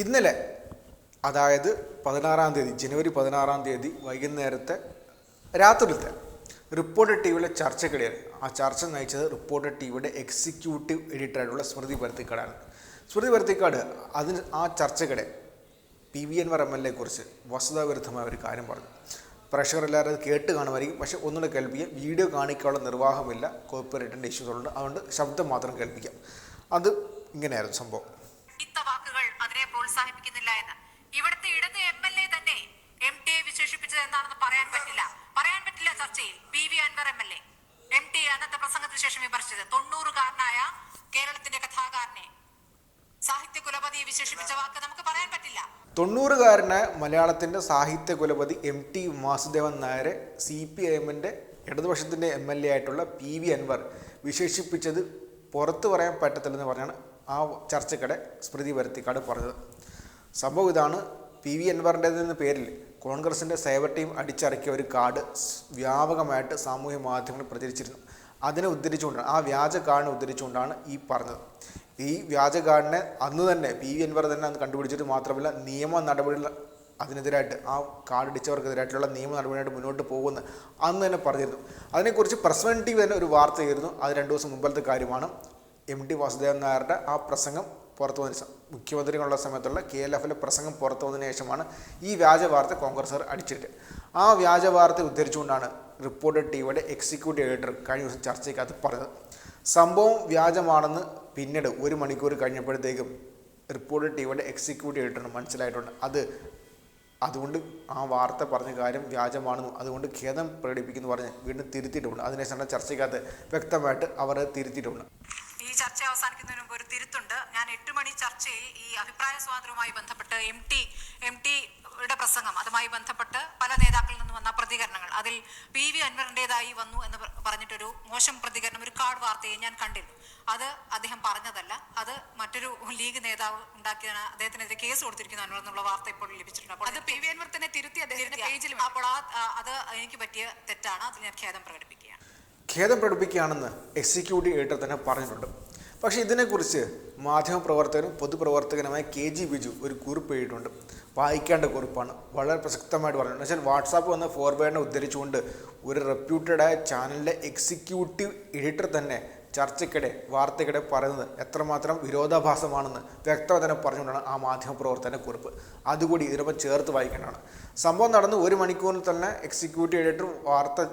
ഇന്നലെ അതായത് പതിനാറാം തീയതി ജനുവരി പതിനാറാം തീയതി വൈകുന്നേരത്തെ രാത്രിയിലത്തെ റിപ്പോർട്ടർ ടി വിയിലെ ചർച്ചക്കിടയിൽ ആ ചർച്ച നയിച്ചത് റിപ്പോർട്ടർ ടി വിയുടെ എക്സിക്യൂട്ടീവ് എഡിറ്ററായിട്ടുള്ള സ്മൃതി പരുത്തിക്കാടാണ്. സ്മൃതി പരുത്തിക്കാട് അതിന് ആ ചർച്ചക്കിടെ P V Anvar M L A കുറിച്ച് വസ്തുതാവിരുദ്ധമായ ഒരു കാര്യം പറഞ്ഞു. പ്രഷർ എല്ലാവരും കേട്ട് കാണുമായിരിക്കും. പക്ഷേ ഒന്നുകൂടെ കേൾപ്പിക്കുക വീഡിയോ കാണിക്കാനുള്ള നിർവാഹമില്ല. കോപ്പറേറ്റിന്റെ ഇഷ്യൂസ് അതുകൊണ്ട് ശബ്ദം മാത്രം കേൾപ്പിക്കാം. അത് ഇങ്ങനെയായിരുന്നു സംഭവം. പ്രോത്സാഹിപ്പിക്കുന്നില്ല എന്ന്. ഇവിടുത്തെ ഇടത് എം എൽ എ തന്നെ എം ടി എ വിശേഷിപ്പിച്ചത് എന്താണെന്ന് പറയാൻ പറ്റില്ല. പറയാൻ പറ്റില്ല ചർച്ചയിൽ. P V Anvar M L A M T അന്നത്തെ പ്രസംഗത്തിന് ശേഷം വിമർശിച്ചത്. തൊണ്ണൂറുകാരനായ കേരളത്തിന്റെ കഥാകാരനെ. സാഹിത്യ കുലപതിയെ വിശേഷിപ്പിച്ച വാക്ക് നമുക്ക് പറയാൻ പറ്റില്ല. തൊണ്ണൂറുകാരന് മലയാളത്തിന്റെ സാഹിത്യ കുലപതി എം ടി വാസുദേവൻ നായരെ സി പി ഐ എമ്മിന്റെ ഇടതുപക്ഷത്തിന്റെ എം എൽ എ ആയിട്ടുള്ള പി വി അൻവർ വിശേഷിപ്പിച്ചത് പുറത്തു പറയാൻ പറ്റത്തില്ലെന്ന് പറഞ്ഞാണ് ആ ചർച്ചക്കിടെ സ്മൃതി വരുത്തിക്കാട് പറഞ്ഞത്. സംഭവം ഇതാണ്. പി വി അൻവറിന്റെതെന്ന പേരിൽ കോൺഗ്രസിന്റെ സൈബർ ടീം അടിച്ചിറക്കിയ ഒരു കാർഡ് വ്യാപകമായിട്ട് സാമൂഹ്യ മാധ്യമങ്ങൾ പ്രചരിച്ചിരുന്നു. അതിനെ ഉദ്ധരിച്ചുകൊണ്ടാണ് ആ വ്യാജ കാർഡിനെ ഉദ്ധരിച്ചുകൊണ്ടാണ് ഈ പറഞ്ഞത്. ഈ വ്യാജ കാർഡിനെ അന്ന് തന്നെ പി വി അൻവർ തന്നെ അന്ന് കണ്ടുപിടിച്ചിട്ട് മാത്രമല്ല നിയമ നടപടികൾ അതിനെതിരായിട്ട് ആ കാർഡ് അടിച്ചവർക്കെതിരായിട്ടുള്ള നിയമ നടപടിയായിട്ട് മുന്നോട്ട് പോകുമെന്ന് അന്ന് തന്നെ പറഞ്ഞിരുന്നു. അതിനെക്കുറിച്ച് പ്രസ് ടി വി തന്നെ ഒരു വാർത്തയായിരുന്നു അത് രണ്ട് ദിവസം മുമ്പത്തെ കാര്യമാണ്. എം ടി വാസുദേവൻ നായരുടെ ആ പ്രസംഗം പുറത്തു വന്ന ശേഷം മുഖ്യമന്ത്രികളുള്ള സമയത്തുള്ള കെ എൽ എഫിലെ പ്രസംഗം പുറത്തു വന്നതിന് ശേഷമാണ് ഈ വ്യാജ വാർത്ത കോൺഗ്രസ്സുകാർ അടിച്ചിട്ട്. ആ വ്യാജ വാർത്ത ഉദ്ധരിച്ചുകൊണ്ടാണ് റിപ്പോർട്ടർ ടി വിയുടെ എക്സിക്യൂട്ടീവ് എഡിറ്റർ കഴിഞ്ഞ ദിവസം ചർച്ചയ്ക്കകത്ത് പറഞ്ഞത്. സംഭവം വ്യാജമാണെന്ന് പിന്നീട് ഒരു മണിക്കൂർ കഴിഞ്ഞപ്പോഴത്തേക്കും റിപ്പോർട്ടർ ടി വിയുടെ എക്സിക്യൂട്ടീവ് എഡിറ്ററിന് മനസ്സിലായിട്ടുണ്ട്. അത് അതുകൊണ്ട് ആ വാർത്ത പറഞ്ഞ കാര്യം വ്യാജമാണെന്നും അതുകൊണ്ട് ഖേദം പ്രകടിപ്പിക്കുന്നു പറഞ്ഞ് വീണ്ടും തിരുത്തിയിട്ടുണ്ട്. അതിനുശേഷം ചർച്ചയ്ക്കകത്ത് വ്യക്തമായിട്ട് അവർ തിരുത്തിയിട്ടുണ്ട്. ചർച്ച അവസാനിക്കുന്നതിന് മുമ്പ് ഒരു തിരുത്തുണ്ട്. ഞാൻ എട്ട് മണി ചർച്ചയിൽ ഈ അഭിപ്രായ സ്വാതന്ത്ര്യവുമായി ബന്ധപ്പെട്ട് എം ടി എം ടിയുടെ പ്രസംഗം അതുമായി ബന്ധപ്പെട്ട് പല നേതാക്കളിൽ നിന്ന് വന്ന പ്രതികരണങ്ങൾ. അതിൽ പി വി അൻവറിന്റെതായി വന്നു എന്ന് പറഞ്ഞിട്ടൊരു മോശം പ്രതികരണം ഒരു കാർഡ് വാർത്തയെ ഞാൻ കണ്ടിരുന്നു. അത് അദ്ദേഹം പറഞ്ഞതല്ല. അത് മറ്റൊരു ലീഗ് നേതാവ് ഉണ്ടാക്കിയതാണ്. അദ്ദേഹത്തിനെതിരെ കേസ് കൊടുത്തിരിക്കുന്നു അൻവർ എന്നുള്ള വാർത്ത ഇപ്പോൾ ലഭിച്ചിട്ടുണ്ട്. അപ്പോൾ അത് പി വി അൻവർ തന്നെ തിരുത്തി അദ്ദേഹത്തിന്റെ പേജിൽ അപ്പോൾ ആ ആ, അത് എനിക്ക് പറ്റിയ തെറ്റാണ്. അതിൽ ഞാൻ ഖേദം പ്രകടിപ്പിക്കുകയാണ്. ഖേദം പ്രകടിപ്പിക്കുകയാണെന്ന് എക്സിക്യൂട്ടീവ് എഡിറ്റർ തന്നെ പറഞ്ഞിട്ടുണ്ട്. പക്ഷേ ഇതിനെക്കുറിച്ച് മാധ്യമപ്രവർത്തകനും പൊതുപ്രവർത്തകനുമായ കെ ജി ബിജു ഒരു കുറിപ്പ് എഴുതിയിട്ടുണ്ട്. വായിക്കേണ്ട കുറിപ്പാണ്. വളരെ പ്രസക്തമായിട്ട് പറഞ്ഞിട്ടുണ്ട്. വെച്ചാൽ വാട്സാപ്പ് വന്ന ഫോർവേഡിനെ ഉദ്ധരിച്ചുകൊണ്ട് ഒരു റെപ്യൂട്ടഡായ ചാനലിന്റെ എക്സിക്യൂട്ടീവ് എഡിറ്റർ തന്നെ ചർച്ചയ്ക്കിടെ വാർത്തയ്ക്കിടെ പറയുന്നത് എത്രമാത്രം വിരോധാഭാസമാണെന്ന് വ്യക്തത തന്നെ പറഞ്ഞുകൊണ്ടാണ് ആ മാധ്യമപ്രവർത്തന കുറിപ്പ്. അതുകൂടി ഇതിനൊപ്പം ചേർത്ത് വായിക്കേണ്ടതാണ്. സംഭവം നടന്ന് ഒരു മണിക്കൂറിൽ തന്നെ എക്സിക്യൂട്ടീവ് എഡിറ്റർ വാർത്ത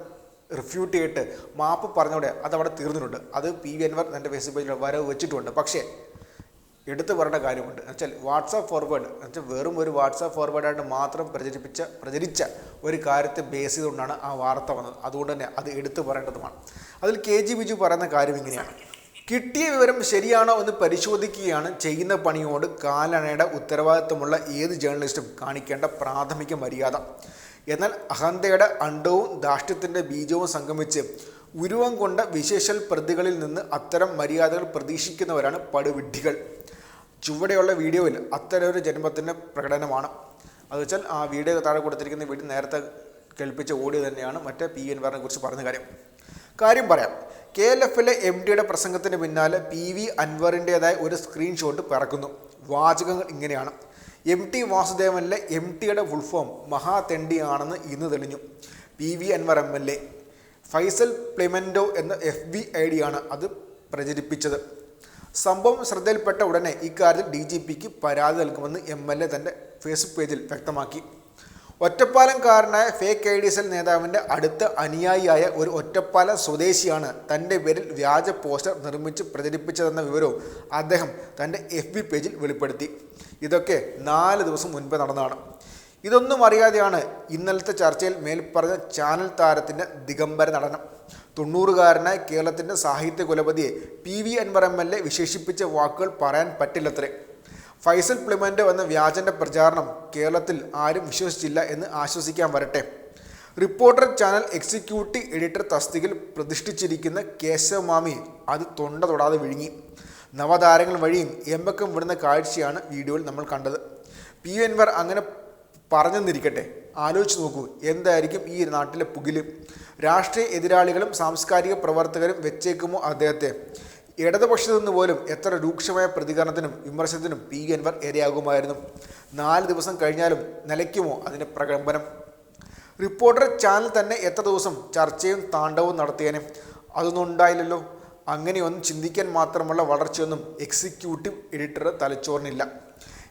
റിഫ്യൂട്ട് ചെയ്തിട്ട് മാപ്പ് പറഞ്ഞോടെ അത് അവിടെ തീർന്നിട്ടുണ്ട്. അത് പി വി അൻവർ എന്റെ ഫേസ്ബുക്ക് പേജിൽ വരവ് വെച്ചിട്ടുണ്ട്. പക്ഷേ എടുത്തു പറയേണ്ട കാര്യമുണ്ട്. എന്നുവെച്ചാൽ വാട്സാപ്പ് ഫോർവേഡ് എന്നുവെച്ചാൽ വെറും ഒരു വാട്സാപ്പ് ഫോർവേഡായിട്ട് മാത്രം പ്രചരിപ്പിച്ച പ്രചരിച്ച ഒരു കാര്യത്തെ ബേസ് ചെയ്തുകൊണ്ടാണ് ആ വാർത്ത വന്നത്. അതുകൊണ്ട് തന്നെ അത് എടുത്തു പറയേണ്ടതുമാണ്. അതിൽ കെ ജി ബിജു പറയുന്ന കാര്യം ഇങ്ങനെയാണ്. കിട്ടിയ വിവരം ശരിയാണോ എന്ന് പരിശോധിക്കുകയാണ് ചെയ്യുന്ന പണിയോട് കാലണയുടെ ഉത്തരവാദിത്വമുള്ള ഏത് ജേർണലിസ്റ്റും കാണിക്കേണ്ട പ്രാഥമിക മര്യാദ. എന്നാൽ അഹന്തയുടെ അണ്ടവും ധാഷ്ട്യത്തിന്റെ ബീജവും സംഗമിച്ച് ഉരുവം കൊണ്ട വിശേഷൽ പ്രതികളിൽ നിന്ന് അത്തരം മര്യാദകൾ പ്രതീക്ഷിക്കുന്നവരാണ് പടുവിഡ്ഢികൾ. ചുവടെയുള്ള വീഡിയോയിൽ അത്തരം ഒരു ജന്മത്തിന്റെ പ്രകടനമാണ്. അത് വെച്ചാൽ ആ വീഡിയോ താഴെ കൊടുത്തിരിക്കുന്ന വീഡിയോ നേരത്തെ കേൾപ്പിച്ച ഓഡിയോ തന്നെയാണ് മറ്റേ പി. എൻ. വാറിനെ കുറിച്ച് പറഞ്ഞ കാര്യം. കാര്യം പറയാം. കെ. എൽ. എഫിലെ എം. ഡിയുടെ പ്രസംഗത്തിന് പിന്നാലെ പി. വി. അൻവറിന്റെതായ ഒരു സ്ക്രീൻഷോട്ട് പിറക്കുന്നു. വാചകങ്ങൾ ഇങ്ങനെയാണ്. എം ടി വാസുദേവനിലെ എം ടിയുടെ ഫുൾ ഫോം മഹാതെണ്ടിയാണെന്ന് ഇന്ന് തെളിഞ്ഞു. P V Anvar M L A Faisal പ്ലിമെന്റോ എന്ന എഫ് ബി ഐ ഡിയാണ് അത് പ്രചരിപ്പിച്ചത്. സംഭവം ശ്രദ്ധയിൽപ്പെട്ട ഉടനെ ഇക്കാര്യത്തിൽ ഡി ജി പിക്ക് പരാതി നൽകുമെന്ന് എം എൽ എ തന്റെ ഫേസ്ബുക്ക് പേജിൽ വ്യക്തമാക്കി. ഒറ്റപ്പാലംകാരനായ ഫേക്ക് ഐ ഡി സെൽ നേതാവിന്റെ അടുത്ത അനുയായിയായ ഒരു ഒറ്റപ്പാല സ്വദേശിയാണ് തന്റെ പേരിൽ വ്യാജ പോസ്റ്റർ നിർമ്മിച്ച് പ്രചരിപ്പിച്ചതെന്ന വിവരവും അദ്ദേഹം തന്റെ എഫ് ബി പേജിൽ വെളിപ്പെടുത്തി. ഇതൊക്കെ നാല് ദിവസം മുൻപ് നടന്നതാണ്. ഇതൊന്നും അറിയാതെയാണ് ഇന്നലത്തെ ചർച്ചയിൽ മേൽപ്പറഞ്ഞ ചാനൽ താരത്തിന്റെ ദിഗംബര നടനം. തൊണ്ണൂറുകാരനായ കേരളത്തിന്റെ സാഹിത്യ കുലപതിയെ P V Anvar M L A വിശേഷിപ്പിച്ച വാക്കുകൾ പറയാൻ പറ്റില്ലത്രേ. ഫൈസൽ പ്ലിമന്റ് എന്ന വ്യാജന്റെ പ്രചാരണം കേരളത്തിൽ ആരും വിശ്വസിച്ചില്ല എന്ന് ആശ്വസിക്കാൻ വരട്ടെ. റിപ്പോർട്ടർ ചാനൽ എക്സിക്യൂട്ടീവ് എഡിറ്റർ തസ്തികയിൽ പ്രതിഷ്ഠിച്ചിരിക്കുന്ന കേശവ മാമി അത് തൊണ്ട തൊടാതെ വിഴുങ്ങി. നവതാരങ്ങൾ വഴിയും എമ്പക്കം വിടുന്ന കാഴ്ചയാണ് വീഡിയോയിൽ നമ്മൾ കണ്ടത്. പി. എൻവർ അങ്ങനെ പറഞ്ഞെന്നിരിക്കട്ടെ. ആലോചിച്ച് നോക്കൂ എന്തായിരിക്കും ഈ നാട്ടിലെ പുകിൽ? രാഷ്ട്രീയ എതിരാളികളും സാംസ്കാരിക പ്രവർത്തകരും വെച്ചേക്കുമോ അദ്ദേഹത്തെ? ഇടതുപക്ഷത്തു നിന്ന് പോലും എത്ര രൂക്ഷമായ പ്രതികരണത്തിനും വിമർശനത്തിനും പി. എൻവർ ഇരയാകുമായിരുന്നു. നാല് ദിവസം കഴിഞ്ഞാലും നിലയ്ക്കുമോ അതിന്റെ പ്രകമ്പനം? റിപ്പോർട്ടർ ചാനൽ തന്നെ എത്ര ദിവസം ചർച്ചയും താണ്ഡവും നടത്തിയേനെ? അതൊന്നും ഉണ്ടായില്ലല്ലോ. അങ്ങനെയൊന്നും ചിന്തിക്കാൻ മാത്രമുള്ള വളർച്ചയൊന്നും എക്സിക്യൂട്ടീവ് എഡിറ്ററുടെ തലച്ചോറിനില്ല.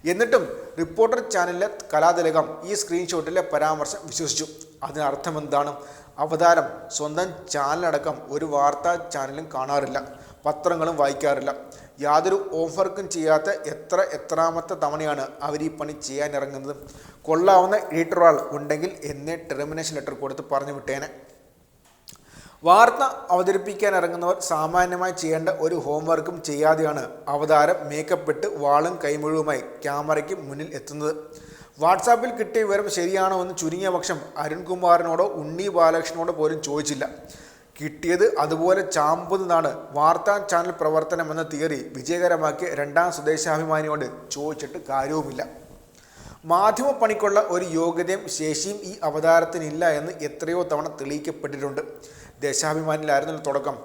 എന്നിട്ടും റിപ്പോർട്ടർ ചാനലിലെ കലാതിലകം ഈ സ്ക്രീൻഷോട്ടിലെ പരാമർശം വിശ്വസിച്ചു. അതിനർത്ഥം എന്താണ് അവതാരം സ്വന്തം ചാനലടക്കം ഒരു വാർത്താ ചാനലും കാണാറില്ല. പത്രങ്ങളും വായിക്കാറില്ല. യാതൊരു ഓഫർക്കും ചെയ്യാത്ത എത്ര എത്രാമത്തെ തവണയാണ് അവർ ഈ പണി ചെയ്യാനിറങ്ങുന്നത്? കൊള്ളാവുന്ന എഡിറ്ററാൾ ഉണ്ടെങ്കിൽ എന്നെ ടെർമിനേഷൻ ലെറ്റർ കൊടുത്ത് പറഞ്ഞു വിട്ടേനെ. വാർത്ത അവതരിപ്പിക്കാൻ ഇറങ്ങുന്നവർ സാമാന്യമായി ചെയ്യേണ്ട ഒരു ഹോംവർക്കും ചെയ്യാതെയാണ് അവതാരം മേക്കപ്പ് ഇട്ട് വാളും കൈമുഴുവുമായി ക്യാമറയ്ക്ക് മുന്നിൽ എത്തുന്നത്. വാട്സാപ്പിൽ കിട്ടിയ വിവരം ശരിയാണോ എന്ന് ചുരുങ്ങിയ പക്ഷം അരുൺകുമാറിനോടോ ഉണ്ണി ബാലകൃഷ്ണനോടോ പോലും ചോദിച്ചില്ല. കിട്ടിയത് അതുപോലെ ചാമ്പുന്നതാണ്. വാർത്താ ചാനൽ പ്രവർത്തനം എന്ന തിയറി വിജയകരമാക്കിയ രണ്ടാം സ്വദേശാഭിമാനിയോട് ചോദിച്ചിട്ട് കാര്യവുമില്ല. മാധ്യമ പണിക്കുള്ള ഒരു യോഗ്യതയും ശേഷിയും ഈ അവതാരത്തിനില്ല എന്ന് എത്രയോ തവണ തെളിയിക്കപ്പെട്ടിട്ടുണ്ട്. ദേശാഭിമാനിയിലായിരുന്നല്ലോ തുടക്കം.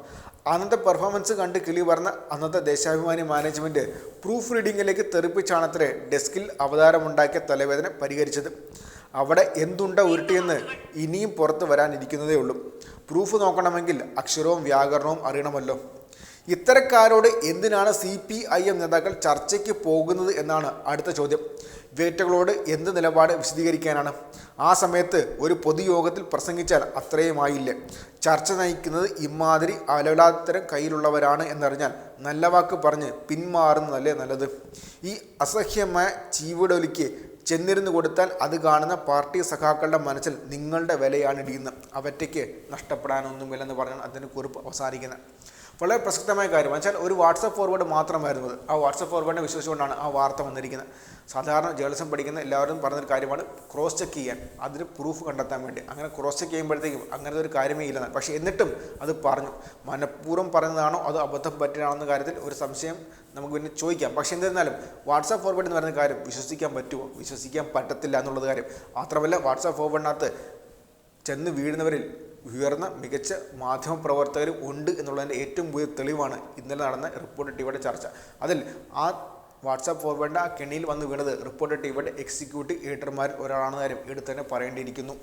അന്നത്തെ പെർഫോമൻസ് കണ്ട് കിളി പറഞ്ഞ അന്നത്തെ ദേശാഭിമാനി മാനേജ്മെന്റ് പ്രൂഫ് റീഡിങ്ങിലേക്ക് തെറിപ്പിച്ചാണത്രേ ഡെസ്കിൽ അവതാരമുണ്ടാക്കിയ തലവേദന പരിഹരിച്ചത്. അവിടെ എന്തുണ്ട ഉരുട്ടിയെന്ന് ഇനിയും പുറത്ത് വരാനിരിക്കുന്നതേ ഉള്ളൂ പ്രൂഫ് നോക്കണമെങ്കിൽ അക്ഷരവും വ്യാകരണവും അറിയണമല്ലോ. ഇത്തരക്കാരോട് എന്തിനാണ് സി പി ഐ എം നേതാക്കൾ ചർച്ചയ്ക്ക് പോകുന്നത് എന്നാണ് അടുത്ത ചോദ്യം. വേറ്റകളോട് എന്ത് നിലപാട് വിശദീകരിക്കാനാണ്? ആ സമയത്ത് ഒരു പൊതുയോഗത്തിൽ പ്രസംഗിച്ചാൽ അത്രയുമായില്ലേ. ചർച്ച നയിക്കുന്നത് ഇമാതിരി അലവലാത്തരം കയ്യിലുള്ളവരാണ് എന്നറിഞ്ഞാൽ നല്ല വാക്ക് പറഞ്ഞ് പിന്മാറുന്നതല്ലേ നല്ലത്. ഈ അസഹ്യമായ ചീവിടൊലിക്ക് ചെന്നിരുന്ന് കൊടുത്താൽ അത് കാണുന്ന പാർട്ടി സഖാക്കളുടെ മനസ്സിൽ നിങ്ങളുടെ വിലയാണ് ഇടിയുന്നത്. അവറ്റയ്ക്ക് നഷ്ടപ്പെടാനൊന്നുമില്ലെന്ന് പറഞ്ഞാണ് അതിന് കുറിപ്പ് അവസാനിക്കുന്നത്. വളരെ പ്രസക്തമായ കാര്യം. വെച്ചാൽ ഒരു വാട്സപ്പ് ഫോർവേഡ് മാത്രമായിരുന്നു അത്. ആ വാട്സപ്പ് ഫോർവേഡിനെ വിശ്വസിച്ചുകൊണ്ടാണ് ആ വാർത്ത വന്നിരിക്കുന്നത്. സാധാരണ ജേർണലിസം പഠിക്കുന്ന എല്ലാവരും പറഞ്ഞൊരു കാര്യമാണ് ക്രോസ് ചെക്ക് ചെയ്യാൻ. അതിന് പ്രൂഫ് കണ്ടെത്താൻ വേണ്ടി. അങ്ങനെ ക്രോസ് ചെക്ക് ചെയ്യുമ്പോഴത്തേക്കും അങ്ങനത്തെ ഒരു കാര്യമേ ഇല്ലെന്ന്. പക്ഷേ എന്നിട്ടും അത് പറഞ്ഞു. മനഃപൂർവം പറഞ്ഞതാണോ അത് അബദ്ധം പറ്റിയാണെന്ന കാര്യത്തിൽ ഒരു സംശയം നമുക്ക് പിന്നെ ചോദിക്കാം. പക്ഷേ എന്നിരുന്നാലും വാട്സാപ്പ് ഫോർവേഡ് എന്ന് പറയുന്ന കാര്യം വിശ്വസിക്കാൻ പറ്റുമോ? വിശ്വസിക്കാൻ പറ്റത്തില്ല എന്നുള്ളത് കാര്യം. മാത്രമല്ല വാട്സാപ്പ് ഫോർവേഡിനകത്ത് ചെന്ന് വീഴുന്നവരിൽ ഉയർന്ന മികച്ച മാധ്യമപ്രവർത്തകരും ഉണ്ട് എന്നുള്ളതിന്റെ ഏറ്റവും പുതിയ തെളിവാണ് ഇന്നലെ നടന്ന റിപ്പോർട്ട് ടിവിയുടെ ചർച്ച. അതിൽ ആ വാട്സാപ്പ് ഫോർവേഡ് ആ കെണിയിൽ വന്ന് വീണത് റിപ്പോർട്ട് ടിവിയുടെ എക്സിക്യൂട്ടീവ് എഡിറ്റർമാർ ഒരാളാണെന്ന് കാര്യം എടുത്ത് തന്നെ പറയേണ്ടിയിരിക്കുന്നു.